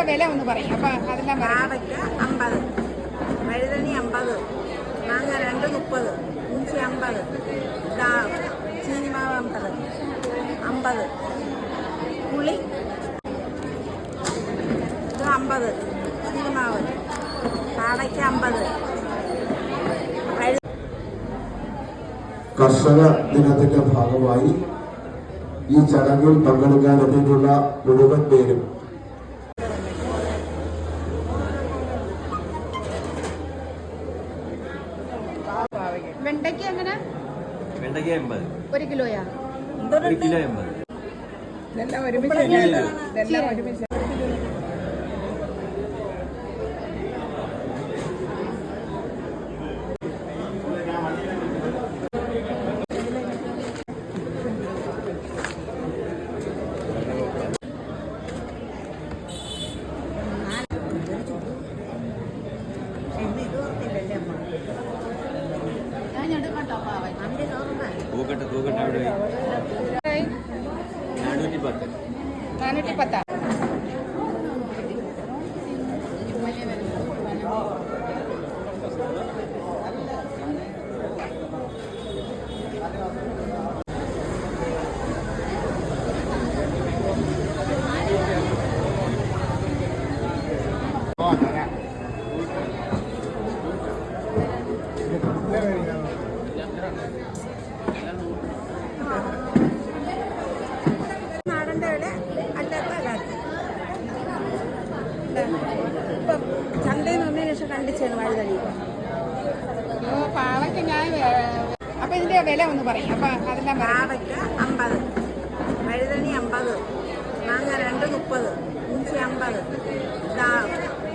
ഇതിന്റെ വില ഒന്ന് പറയും. അപ്പൊ അതെല്ലാം പറയാവയ്ക്ക് പാവയ്ക്ക അമ്പത് വഴുതണി അമ്പത് മാങ്ങ രണ്ട് മുപ്പത് ഇഞ്ചി അമ്പത് ചീനിമാവ് അമ്പത് അമ്പത്. പുളി ഇത് അമ്പത് ചീനിമാവ് പാവയ്ക്ക അമ്പത്. കർഷക ദിനത്തിന്റെ ഭാഗമായി ഈ ചടങ്ങിൽ പങ്കെടുക്കാൻ എത്തിയിട്ടുള്ള മുഴുവൻ പേരും വെണ്ടയ്ക്ക് എങ്ങനെ? വെണ്ടയ്ക്ക് എൺപത്. ഒരു കിലോയാ? ഒരു കിലോ എൺപത്. ഇതെല്ലാം ഒരുമിച്ച് ഇതെല്ലാം ഒരുമിച്ച് ಹೋಗಟ ಹೋಗಟ ನಾಡೋಟಿ ಪತ್ತ ನಾಡೋಟಿ ಪತ್ತ ചന്തയിൽ നിന്നതിന് ശേഷം കണ്ടിച്ചാണ് വഴുതണി അയ്യോ പാവയ്ക്ക് ഞാൻ അപ്പൊ ഇതിന്റെ വില ഒന്ന് പറയും. അപ്പൊ അതെല്ലാം പാവയ്ക്ക് പാവയ്ക്ക അമ്പത്. വഴുതണി അമ്പത്. മാങ്ങ രണ്ട് മുപ്പത് ഇഞ്ചി അമ്പത് ഇതാ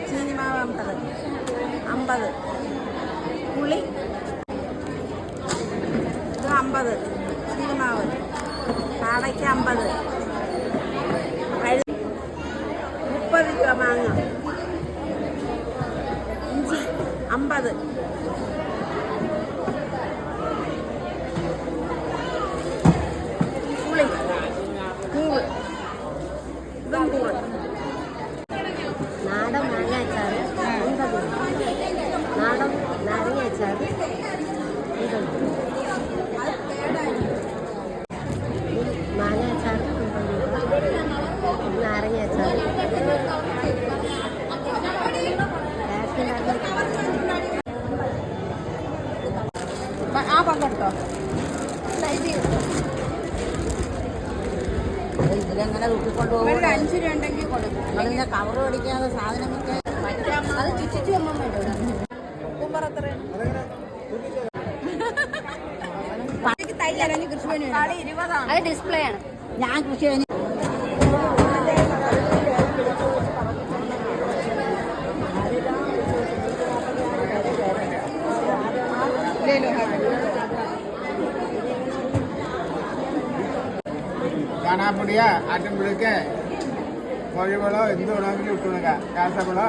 ചീനിമാവ് അമ്പത് അമ്പത് പുളി ഇത് അമ്പത്. ചീനിമാവ് പാടയ്ക്ക് അമ്പത്. മുപ്പത് രൂപ മാങ്ങ. ഇഞ്ചി അമ്പത്. പുളി. പൂവ് ഇതും പൂവ് നാടൻ മാങ്ങ അച്ചാറ്. നാടൻ നാരങ്ങ അച്ചാറ് അൻപത് മാങ്ങ അച്ചാറ് അൻപത് രൂപ നാരങ്ങ അച്ചാറ് ആ പങ്കെടുത്തോ ഇതിലെങ്ങനെ അഞ്ച് രൂപ കൊടുക്കും. കവർ മേടിക്കാതെ സാധനമൊക്കെ അത് ചുറ്റിച്ചു അമ്മ. അത് ഡിസ്പ്ലേ ആണ്. ഞാൻ കൃഷി ചാണാപ്പൊടിയ ആട്ടിൻപുളിക്ക് കോഴിവളോ എന്ത് വേണമെങ്കിലും ഇട്ട് കൊടുക്കാം. കാസവളോ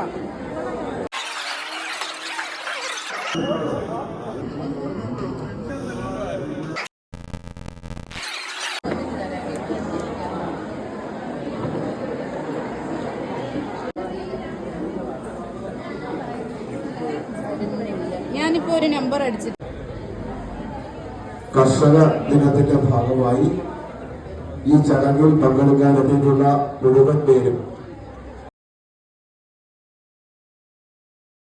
ഞാനിപ്പോ ഒരു നമ്പർ അടിച്ചിട്ട് കർഷക ദിനത്തിന്റെ ഭാഗമായി ഈ ചടങ്ങിൽ പങ്കെടുക്കാൻ എത്തിയിട്ടുള്ള മുഴുവൻ പേരും